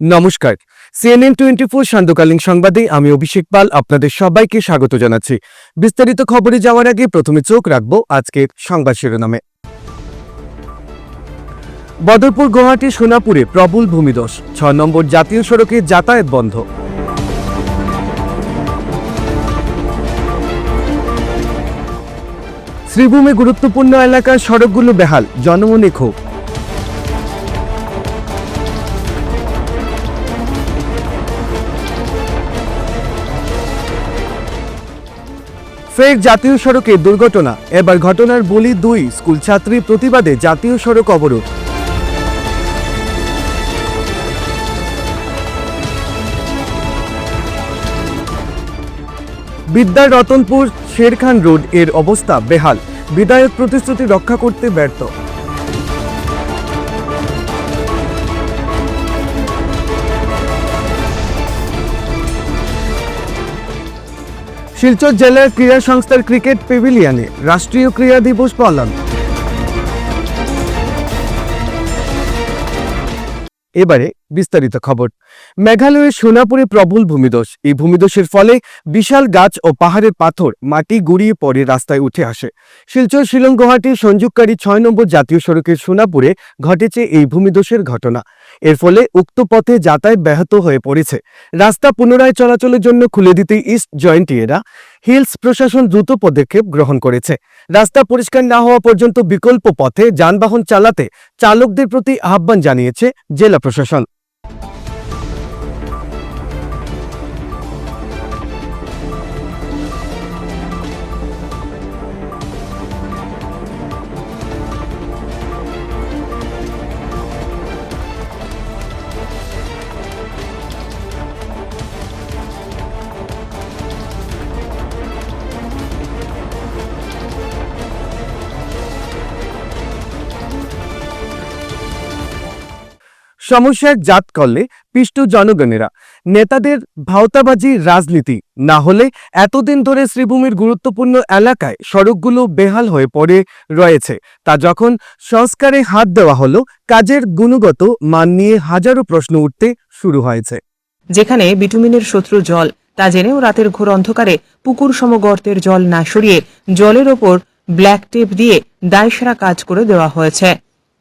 নমস্কার। CNN twenty four সান্ধ্যকালীন সংবাদে আমি অভিষেক পাল আপনাদের সবাইকে স্বাগত জানাচ্ছি। বিস্তারিত খবরে যাওয়ার আগে প্রথমে চোখ রাখব আজকের সংবাদ শিরোনামে। বদরপুর, গুয়াহাটি, সোনাপুরে প্রবল ভূমিধস ছ নম্বর জাতীয় সড়কে যাতায়াত বন্ধ। শ্রীভূমি গুরুত্বপূর্ণ এলাকার সড়কগুলো বেহাল, জনমনে ক্ষোভ। ফের জাতীয় সড়কে দুর্ঘটনা। এবার ঘটনার বলি দুই, স্কুল ছাত্রী প্রতিবাদে জাতীয় সড়ক অবরোধ। বিদ্যার রতনপুর শেরখান রোডের অবস্থা বেহাল। বিধায়ক প্রতিশ্রুতি রক্ষা করতে ব্যর্থ। শিলচর জেলার ক্রীড়া সংস্থার ক্রিকেট প্যাভিলিয়নে রাষ্ট্রীয় ক্রীড়া দিবস পালন। এবারে বিস্তারিত খবর। মেঘালয়ের সোনাপুরে প্রবল ভূমিধস এই ভূমিধসের ফলে বিশাল গাছ ও পাহাড়ের পাথর মাটি গুড়িয়ে পড়ে রাস্তায় উঠে আসে। শিলচর শিলং গুয়াহাটি সংযোগকারী ছয় নম্বর জাতীয় সড়কের সোনাপুরে ঘটেছে এই ভূমিধসের ঘটনা। এর ফলে উক্ত পথে যাতায়াত ব্যাহত হয়ে পড়েছে। রাস্তা পুনরায় চলাচলের জন্য খুলে দিতে ইস্ট জয়েন্টিয়েরা হিলস প্রশাসন দ্রুত পদক্ষেপ গ্রহণ করেছে। রাস্তা পরিষ্কার না হওয়া পর্যন্ত বিকল্প পথে যানবাহন চালাতে চালকদের প্রতি আহ্বান জানিয়েছে জেলা প্রশাসন। সমস্যার জাত করলে পিষ্ট জনগণেরা। নেতাদের ভাওতাবাজি রাজনীতি না হলে এতদিন ধরে শ্রীভূমির গুরুত্বপূর্ণ এলাকায় সড়কগুলো বেহাল হয়ে পড়ে রয়েছে। তা যখন সংস্কারে হাত দেওয়া হলো, কাজের গুণগত মান নিয়ে হাজারো প্রশ্ন উঠতে শুরু হয়েছে। যেখানে বিটুমিনের শত্রু জল, তা জেনেও রাতের ঘোর অন্ধকারে পুকুর সমগর্তের জল না সরিয়ে জলের ওপর ব্ল্যাক টেপ দিয়ে দায়সারা কাজ করে দেওয়া হয়েছে।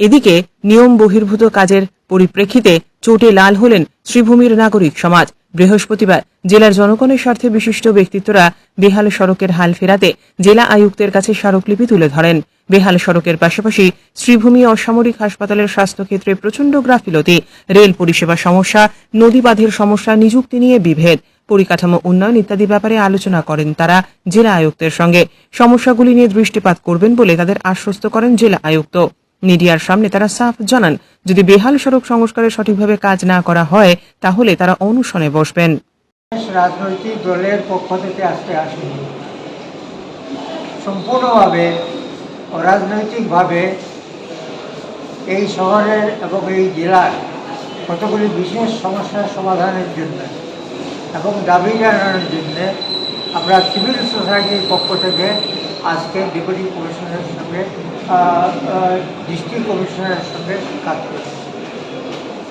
এদিকে নিয়ম বহির্ভূত কাজের পরিপ্রেক্ষিতে চোটে লাল হলেন শ্রীভূমির নাগরিক সমাজ। বৃহস্পতিবার জেলার জনগণের স্বার্থে বিশিষ্ট ব্যক্তিত্বরা বেহাল সড়কের হাল ফেরাতে জেলা আয়ুক্তের কাছে স্মারকলিপি তুলে ধরেন। বেহাল সড়কের পাশাপাশি শ্রীভূমি অসামরিক হাসপাতালের স্বাস্থ্যক্ষেত্রে প্রচণ্ড গ্রাফিলতি, রেল পরিষেবা সমস্যা নদী বাঁধের সমস্যা, নিযুক্তি নিয়ে বিভেদ, পরিকাঠামো উন্নয়ন ইত্যাদি ব্যাপারে আলোচনা করেন তারা জেলা আয়ুক্তের সঙ্গে। সমস্যাগুলি নিয়ে দৃষ্টিপাত করবেন বলে তাদের আশ্বস্ত করেন জেলা আয়ুক্ত। মিডিয়ার সামনে তারা সাফ জানান, যদি বেহাল সড়ক সংস্কারে সঠিকভাবে কাজ না করা হয়, তাহলে তারা অনুসরণে বসবেন। রাজনৈতিক দলের পক্ষ থেকে আজকে আসেনি। সম্পূর্ণভাবে, অরাজনৈতিকভাবে এই শহরের এবং এই জেলার কতগুলি বিশেষ সমস্যার সমাধানের জন্য এবং দাবি জানানোর জন্য আমরা সিভিল সোসাইটির পক্ষ থেকে আজকে ডেপুটি কমিশনারের সঙ্গে ডিস্ট্রিক্ট কমিশনারের সঙ্গে কাজ করছি।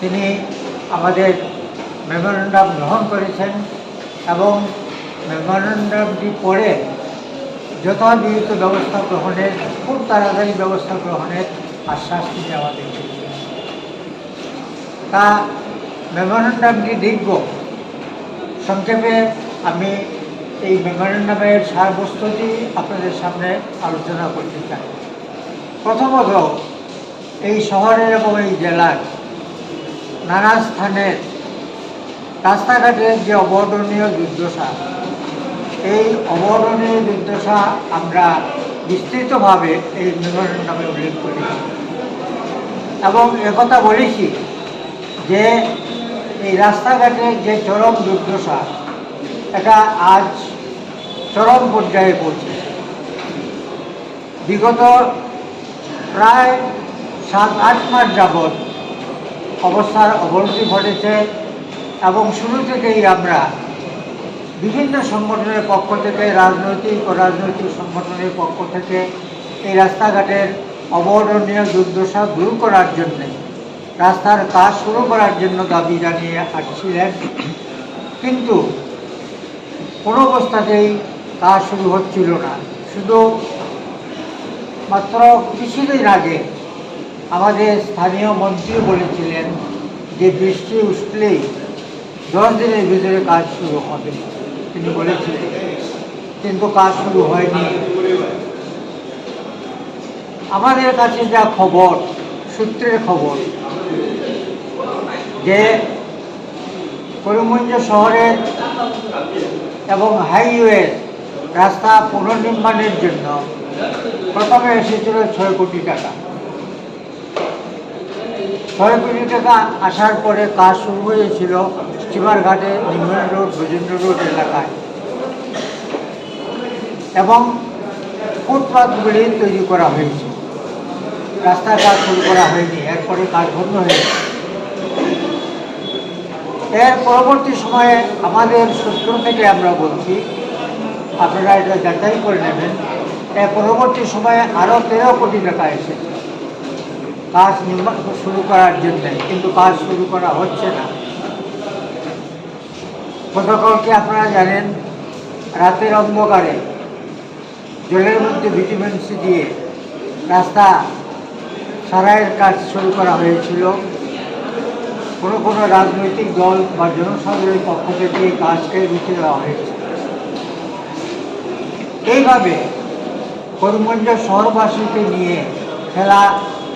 তিনি আমাদের মেমোরেন্ডাম গ্রহণ করেছেন এবং মেমোরেন্ডামটি পড়ে যথাবিহিত ব্যবস্থা গ্রহণের, খুব তাড়াতাড়ি ব্যবস্থা গ্রহণের আশ্বাস তিনি আমাদের তা মেমোরেন্ডামটি দেখব সংক্ষেপে আমি এই মেমোরেন্ডামের সারবস্তুটি আপনাদের সামনে আলোচনা করতে চাই। প্রথমত, এই শহরের এবং এই জেলার নানা স্থানের রাস্তাঘাটের যে অবর্ণনীয় দুর্দশা এই অবর্ণনীয় দুর্দশা আমরা বিস্তৃতভাবে এই মেমোরেন্ডামে উল্লেখ করেছি এবং একথা বলেছি যে এই রাস্তাঘাটের যে চরম দুর্দশা এটা আজ চরম পর্যায়ে পৌঁছে বিগত প্রায় সাত, আট মাস যাবৎ অবস্থার অবনতি ঘটেছে এবং শুরু থেকেই আমরা বিভিন্ন সংগঠনের পক্ষ থেকে, রাজনৈতিক ও রাজনৈতিক সংগঠনের পক্ষ থেকে এই রাস্তাঘাটের অবর্ণনীয় দুর্দশা দূর করার জন্যে, রাস্তার কাজ শুরু করার জন্য দাবি জানিয়ে আসছিলেন। কিন্তু কোনো অবস্থাতেই কাজ শুরু হচ্ছিল না। শুধু মাত্র কিছুদিন আগে আমাদের স্থানীয় মন্ত্রী বলেছিলেন যে বৃষ্টি উঠলেই দশ দিনের ভিতরে কাজ শুরু হবে। তিনি বলেছিলেন, কিন্তু কাজ শুরু হয়নি। আমাদের কাছে যা খবর, সূত্রের খবর, যে করিমগঞ্জ শহরের এবং হাইওয়ে রাস্তা পুনর্নির্মাণের জন্য প্রথমে এসেছিল ছয় কোটি টাকা। ছয় কোটি টাকা আসার পরে কাজ শুরু হয়েছিল স্টিমার ঘাটে নিম্ন রোড ভজেন্দ্র রোড এলাকায়। এবং ফুটপাথগুলি তৈরি করা হয়েছে। রাস্তার কাজ শুরু করা হয়নি, এরপরে কাজ বন্ধ হয়েছে। এর পরবর্তী সময়ে আমাদের সূত্র থেকে আমরা বলছি, আপনারা এটা যাচাই করে নেবেন, এর পরবর্তী সময়ে আরও তেরো কোটি টাকা এসেছে। কাজ নির্মাণ শুরু করার জন্য, কিন্তু কাজ শুরু করা হচ্ছে না। গতকালকে আপনারা জানেন? রাতের অন্ধকারে জলের মধ্যে ভিটামিন সি দিয়ে রাস্তা সারাইয়ের কাজ শুরু করা হয়েছিল। কোনো কোনো রাজনৈতিক দল বা জনসাধারণের পক্ষ থেকে এই কাজকে রুখে দেওয়া হয়েছে। এইভাবে করিমগঞ্জ শহরবাসীকে নিয়ে খেলা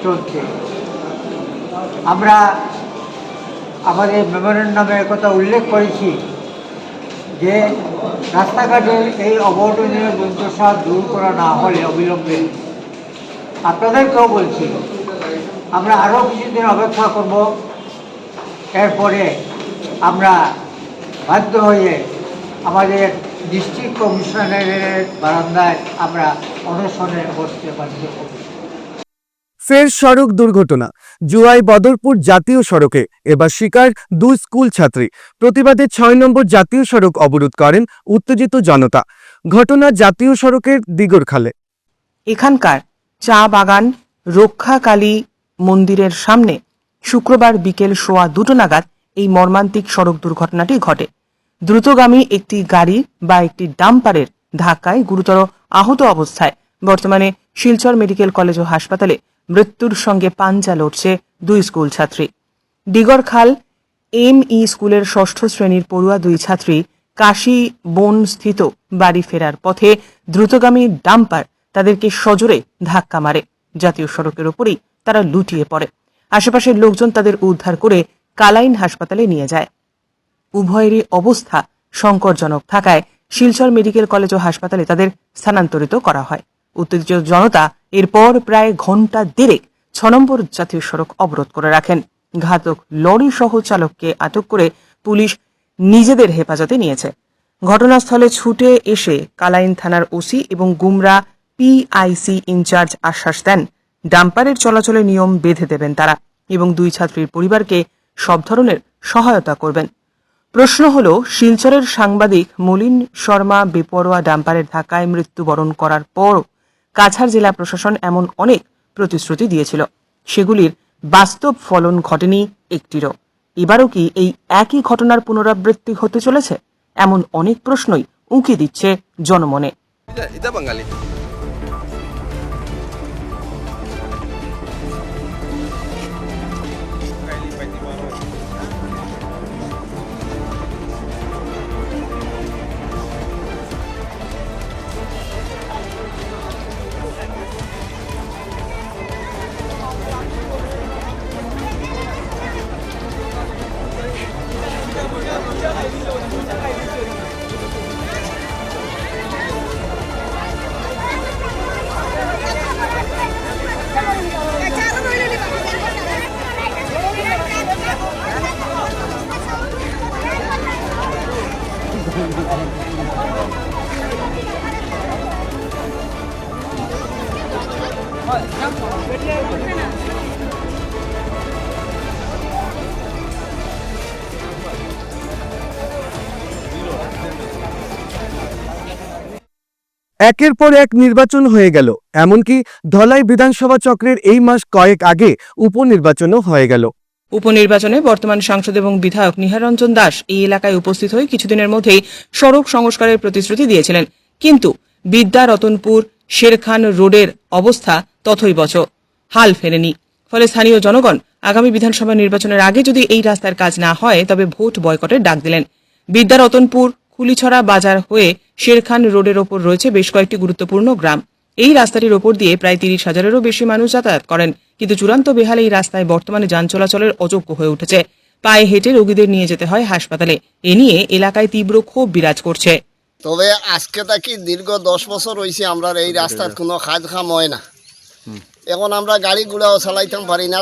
চলছে। আমরা আমাদের মেমোরেন্ডামে কথা উল্লেখ করেছি যে রাস্তাঘাটের এই অবর্ণনীয় দুর্দশা দূর করা না হলে অবিলম্বে আপনাদেরকেও বলছি, আমরা আরও কিছুদিন অপেক্ষা করব। এরপরে আমরা বাধ্য হয়ে আমাদের ডিস্ট্রিক্ট কমিশনারের বারান্দায় আমরা অনশনে বসতে বাধ্য হব ফের সড়ক দুর্ঘটনা। জুয়াই বদরপুর জাতীয় সড়কে এবার শিকার দুই স্কুল ছাত্রী। প্রতিবাদে ছয় নম্বর জাতীয় সড়ক অবরোধ করেন উত্তেজিত জনতা। ঘটনা জাতীয় সড়কের দিগরখালে এখানকার চা বাগান রক্ষাকালী মন্দিরের সামনে শুক্রবার বিকেল সোয়া দুটো নাগাদ এই মর্মান্তিক সড়ক দুর্ঘটনাটি ঘটে। দ্রুতগামী একটি গাড়ি বা একটি ডাম্পারের ধাক্কায় গুরুতর আহত অবস্থায়। বর্তমানে শিলচর মেডিকেল কলেজ ও হাসপাতালে মৃত্যুর সঙ্গে পাঞ্জা লড়ছে দুই স্কুল ছাত্রী। ডিগরখাল এম ই স্কুলের ষষ্ঠ শ্রেণির পড়ুয়া দুই ছাত্রী কাশী বন স্থিত বাড়ি ফেরার পথে দ্রুতগামী ডাম্পার তাদেরকে সজোরে ধাক্কা মারে। জাতীয় সড়কের ওপরেই তারা লুটিয়ে পড়ে। আশেপাশের লোকজন তাদের উদ্ধার করে কালাইন হাসপাতালে নিয়ে যায়। উভয়েরই অবস্থা সংকটজনক থাকায় শিলচর মেডিকেল কলেজ ও হাসপাতালে তাদের স্থানান্তরিত করা হয়। উত্তেজিত জনতা এরপর প্রায় ঘণ্টা দেড়েক ছ নম্বর জাতীয় সড়ক অবরোধ করে রাখেন। ঘাতক লরি সহ চালককে আটক করে পুলিশ নিজেদের হেফাজতে নিয়েছে। ঘটনাস্থলে ছুটে এসে কালাইন থানার ওসি এবং গুমরা পিআইসি ইনচার্জ আশ্বাস দেন। ডাম্পারের চলাচলের নিয়ম বেঁধে দেবেন তারা এবং দুই ছাত্রীর পরিবারকে সব ধরনের সহায়তা করবেন। প্রশ্ন হল, শিলচরের সাংবাদিক মলিন শর্মা বেপরোয়া ডাম্পারের ধাক্কায় মৃত্যুবরণ করার পর কাছাড় জেলা প্রশাসন এমন অনেক প্রতিশ্রুতি দিয়েছিল। সেগুলির বাস্তব ফলন ঘটেনি একটিরও। এবারও কি এই একই ঘটনার পুনরাবৃত্তি হতে চলেছে? এমন অনেক প্রশ্নই উঁকি দিচ্ছে জনমনে। একের পর এক নির্বাচন হয়ে গেল, এমনকি ধলাই বিধানসভা চক্রের এই মাস কয়েক আগে উপনির্বাচনও হয়ে গেল। উপনির্বাচনে বর্তমান সাংসদ এবং বিধায়ক নিহার রঞ্জন দাস এই এলাকায় উপস্থিত হয়ে কিছুদিনের মধ্যেই সড়ক সংস্কারের প্রতিশ্রুতি দিয়েছিলেন। কিন্তু বিদ্যা রতনপুর শেরখান রোডের অবস্থা তথৈবচ হাল ফেরেনি ফলে স্থানীয় জনগণ আগামী বিধানসভা নির্বাচনের আগে যদি এই রাস্তার কাজ না হয়, তবে ভোট বয়কটের ডাক দিলেন। বিদ্যা রতনপুর কুলিছড়া বাজার হয়ে শেরখান রোডের ওপর রয়েছে বেশ কয়েকটি গুরুত্বপূর্ণ গ্রাম। এই রাস্তাটির ওপর দিয়ে প্রায় তিরিশ হাজারেরও বেশি মানুষ যাতায়াত করেন। কিন্তু চূড়ান্ত বেহাল এই রাস্তায় বর্তমানে যান চলাচলের অযোগ্য হয়ে উঠেছে। পায়ে হেঁটে রোগীদের নিয়ে যেতে হয় হাসপাতালে। এ নিয়ে এলাকায় তীব্র ক্ষোভ বিরাজ করছে। তবে আজকে তাকি দীর্ঘ দশ বছর হয়েছে আমরা এই রাস্তার কোনো কাজ কাম হয় না। এখন আমরা গাড়ি ঘোড়াও চালাইতাম পারি না।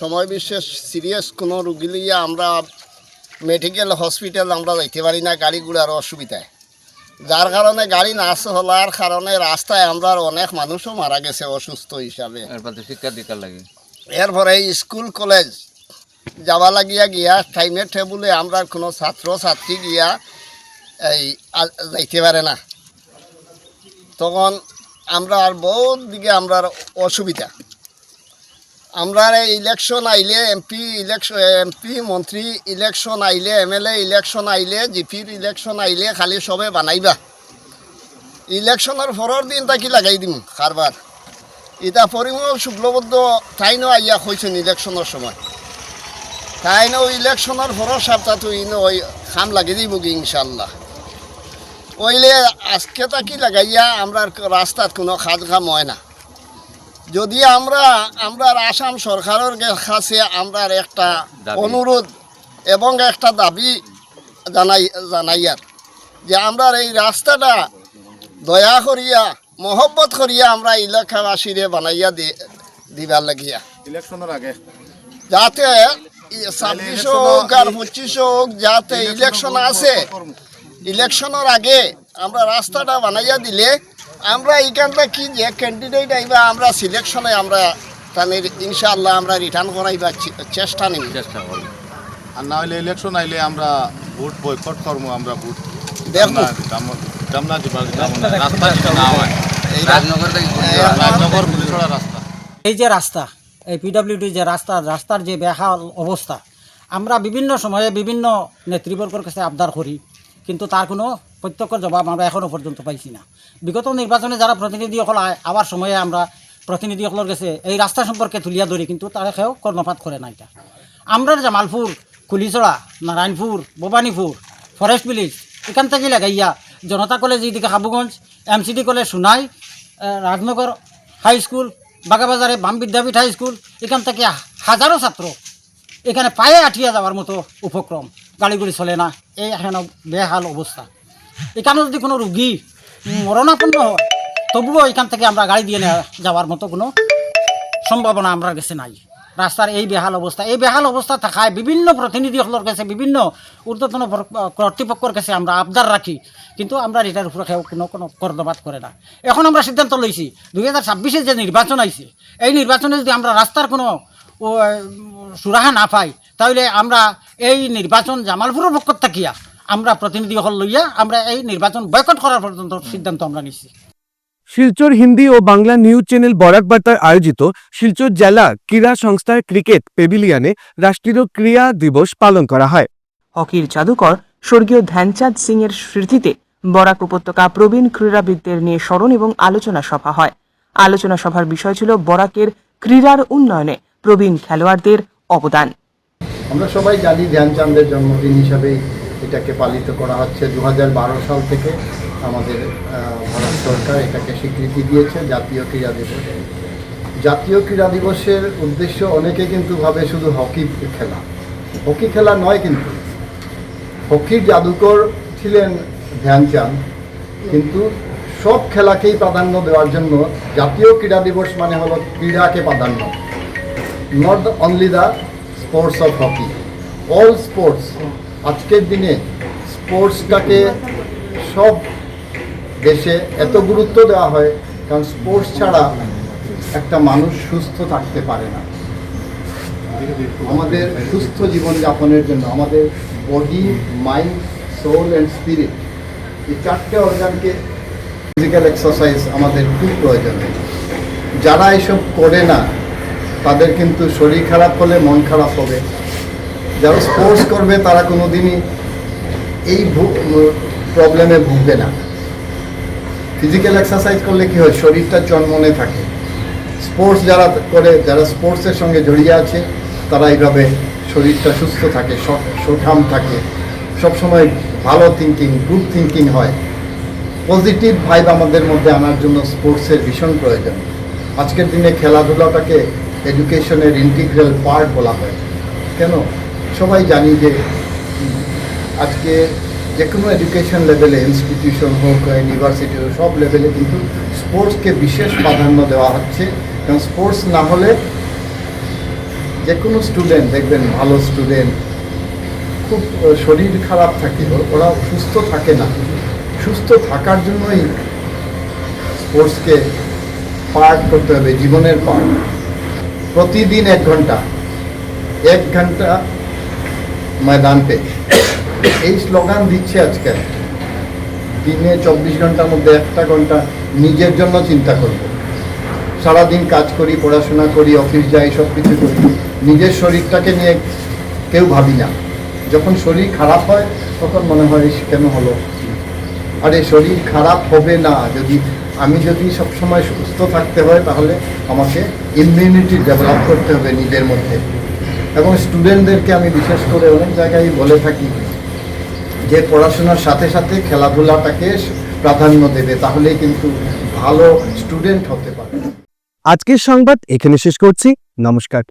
সময় বিশেষ সিরিয়াস কোনো রুগী লইয়া আমরা মেডিকেল হসপিটাল আমরা যাইতে পারি না গাড়ি ঘোড়ার অসুবিধায় যার কারণে গাড়ি না চলার কারণে রাস্তায় আমরা অনেক মানুষও মারা গেছে অসুস্থ হিসাবে। এরপরে স্কুল কলেজ যাওয়া লাগিয়া গিয়া টাইমের টেবুলে আমরা কোনো ছাত্র ছাত্রী গিয়া এই যাইতে পারে না। তখন আমরা আর বহুত দিকে আমরা অসুবিধা। আমরা ইলেকশন আইলে এমপি ইলেকশন এমপি মন্ত্রী ইলেকশন আইলে এমএলএ ইলেকশন আইলে জিপির ইলেকশন আইলে খালি সবে বানাইবা। ইলেকশনের পরের দিন তাকি লাগাই দিম কারবার ইটা পরিমল শুক্লবদ্ধ তাইনও আইয়া হয়েছেন ইলেকশনের সময়। তাইনও ইলেকশনের ভরসা তো ইনো ওই খাম লাগিয়ে দিব কি ইনশাল্লাহ। ওইলে আজকে তাকি লাগাইয়া আমরা রাস্তাত কোনো খাদ খাম হয় না। যদি আমরা আমরা আসাম সরকারের কাছে আমরা একটা অনুরোধ এবং একটা দাবি জানাই জানাইয়ার যে আমরা এই রাস্তাটা দয়া করিয়া মহব্বত করিয়া আমরা এলাকাবাসীরে বানাইয়া দি দিবার লাগিয়া। ইলেকশনের আগে। যাতে ছাব্বিশ হোক আর পঁচিশ হোক যাতে ইলেকশন আছে ইলেকশনের আগে আমরা রাস্তাটা বানাইয়া দিলে আমরা এইখানটা কি যে ক্যান্ডিডেট আইবা আমরা সিলেকশনে আমরা তাদের ইনশাআল্লাহ আমরা রিটার্ন করাইবার চেষ্টা নিব চেষ্টা করি। আর না হলে ইলেকশন আইলে আমরা ভোট বয়কট করব আমরা ভোট এই যে রাস্তা এই পিডাব্লিউডি যে রাস্তা রাস্তার যে বেহাল অবস্থা আমরা বিভিন্ন সময়ে বিভিন্ন নেতৃবর্গের কাছে আবদার করি। কিন্তু তার কোনো প্রত্যক্ষ জবাব আমরা এখনও পর্যন্ত পাইছি না। বিগত নির্বাচনে যারা প্রতিনিধিসকল আবার সময়ে আমরা প্রতিনিধিসকলের কাছে এই রাস্তা সম্পর্কে তুলিয়া ধরি কিন্তু তারা সেও কর্ণপাত করে না এটা আমরা জামালপুর কুলিচড়া নারায়ণপুর ভবানীপুর ফরেস্ট ভিলেজ এখান থেকে লাগাইয়া, জনতা কলেজ এইদিকে Habuganj M C D college Sonai Rajnagar high school, বাগাবাজারে Bam Vidyapith high school এখান থেকে হাজারো ছাত্র এখানে পায়ে আঠিয়া যাওয়ার মতো উপক্রম গাড়িগুড়ি চলে না। এই এখন বেহাল অবস্থা। এখানে যদি কোনো রুগী মরণাপন্ন হয়, তবুও এখান থেকে আমরা গাড়ি দিয়ে যাওয়ার মতো কোনো সম্ভাবনা আমরা কাছে নাই। রাস্তার এই বেহাল অবস্থা। এই বেহাল অবস্থা থাকায় বিভিন্ন প্রতিনিধিসকলের কাছে, বিভিন্ন ঊর্ধ্বতন কর্তৃপক্ষের কাছে আমরা আবদার রাখি। কিন্তু আমরা এটার উপরে কোনো কোনো কর্ণপাত করে না। এখন আমরা সিদ্ধান্ত লইছি, দুই হাজার ছাব্বিশে যে নির্বাচন আইছে, এই নির্বাচনে যদি আমরা রাস্তার কোনো সুরাহা না পাই তাহলে আমরা এই নির্বাচন জামালপুরের পক্ষ থাকিয়া আমরা প্রতিনিধি হল লইয়া আমরা এই নির্বাচন বয়কট করার পর্যন্ত সিদ্ধান্ত আমরা নিছি। শিলচর হিন্দি ও বাংলা নিউজ চ্যানেল বরাক বার্তায় আয়োজিত শিলচর জেলা ক্রীড়া সংস্থার ক্রিকেট পেভিলিয়নে রাষ্ট্রীয় ক্রীড়া দিবস পালন করা হয়। হকির জাদুকর স্বর্গীয় ধ্যানচাঁদ সিং এর স্মৃতিতে বরাক উপত্যকা প্রবীণ ক্রীড়াবিদদের নিয়ে স্মরণ এবং আলোচনা সভা হয়। আলোচনা সভার বিষয় ছিল বরাকের ক্রীড়ার উন্নয়নে। প্রবীণ খেলোয়াড়দের অবদান। আমরা সবাই জানি ধ্যানচাঁদের জন্মদিন হিসাবেই এটাকে পালিত করা হচ্ছে। দু হাজার বারো সাল থেকে আমাদের ভারত সরকার এটাকে স্বীকৃতি দিয়েছে জাতীয় ক্রীড়া দিবস। জাতীয় ক্রীড়া দিবসের উদ্দেশ্য অনেকে কিন্তু ভাবে শুধু হকি খেলা। হকি খেলা নয় কিন্তু, হকির জাদুকর ছিলেন ধ্যানচাঁদ। কিন্তু সব খেলাকেই প্রাধান্য দেওয়ার জন্য জাতীয় ক্রীড়া দিবস মানে হলো ক্রীড়াকে প্রাধান্য। Not only the sports of hockey all sports আজকের দিনে স্পোর্টসটাকে সব দেশে এত গুরুত্ব দেওয়া হয়, কারণ স্পোর্টস ছাড়া একটা মানুষ সুস্থ থাকতে পারে না। আমাদের সুস্থ জীবনযাপনের জন্য, আমাদের body mind soul and spirit এই চারটে অর্গানকে ফিজিক্যাল এক্সারসাইজ আমাদের খুব প্রয়োজন। যারা এসব করে না তাদের কিন্তু শরীর খারাপ হলে মন খারাপ হবে। যারা স্পোর্টস করবে, তারা কোনো দিনই এই প্রবলেমে ভুগবে না। ফিজিক্যাল এক্সারসাইজ করলে কি হয়? শরীরটা চনমনে থাকে। স্পোর্টস যারা করে, যারা স্পোর্টসের সঙ্গে জড়িয়ে আছে, তারা এইভাবে শরীরটা সুস্থ থাকে সঠাম থাকে। সবসময় ভালো থিঙ্কিং গুড থিঙ্কিং হয়। পজিটিভ ভাইব আমাদের মধ্যে আনার জন্য স্পোর্টসের ভীষণ প্রয়োজন। আজকের দিনে খেলাধুলাটাকে এডুকেশনের ইন্টিগ্রাল পার্ট বলা হয়। কেন? সবাই জানি যে আজকে যে কোনো এডুকেশন লেভেলে ইনস্টিটিউশন হোক ইউনিভার্সিটি হোক, সব লেভেলে কিন্তু স্পোর্টসকে বিশেষ প্রাধান্য দেওয়া হচ্ছে। কারণ স্পোর্টস না হলে যে কোনো স্টুডেন্ট দেখবেন ভালো স্টুডেন্ট খুব শরীর খারাপ থাকে, ওরা সুস্থ থাকে না। সুস্থ থাকার জন্যই স্পোর্টসকে পার্ট করতে হবে, জীবনের পার্ট প্রতিদিন এক ঘণ্টা এক ঘণ্টা ময়দান পে এই স্লোগান দিচ্ছে আজকাল দিনে চব্বিশ ঘণ্টার মধ্যে একটা ঘণ্টা নিজের জন্য চিন্তা করব। সারাদিন কাজ করি, পড়াশোনা করি, অফিস যাই সব কিছু করি। নিজের শরীরটাকে নিয়ে কেউ ভাবি না। যখন শরীর খারাপ হয়, তখন মনে হয় কেন হলো? আরে শরীর খারাপ হবে না, যদি আমি যদি সবসময় সুস্থ থাকতে হয়, তাহলে আমাকে ইমিউনিটি ডেভেলপ করতে হবে নিজের মধ্যে। এবং স্টুডেন্টদেরকে আমি বিশেষ করে অনেক জায়গায় বলে থাকি যে, পড়াশোনার সাথে সাথে খেলাধুলাটাকে প্রাধান্য দেবে, তাহলেই কিন্তু ভালো স্টুডেন্ট হতে পারে আজকের সংবাদ এখানে শেষ করছি। নমস্কার।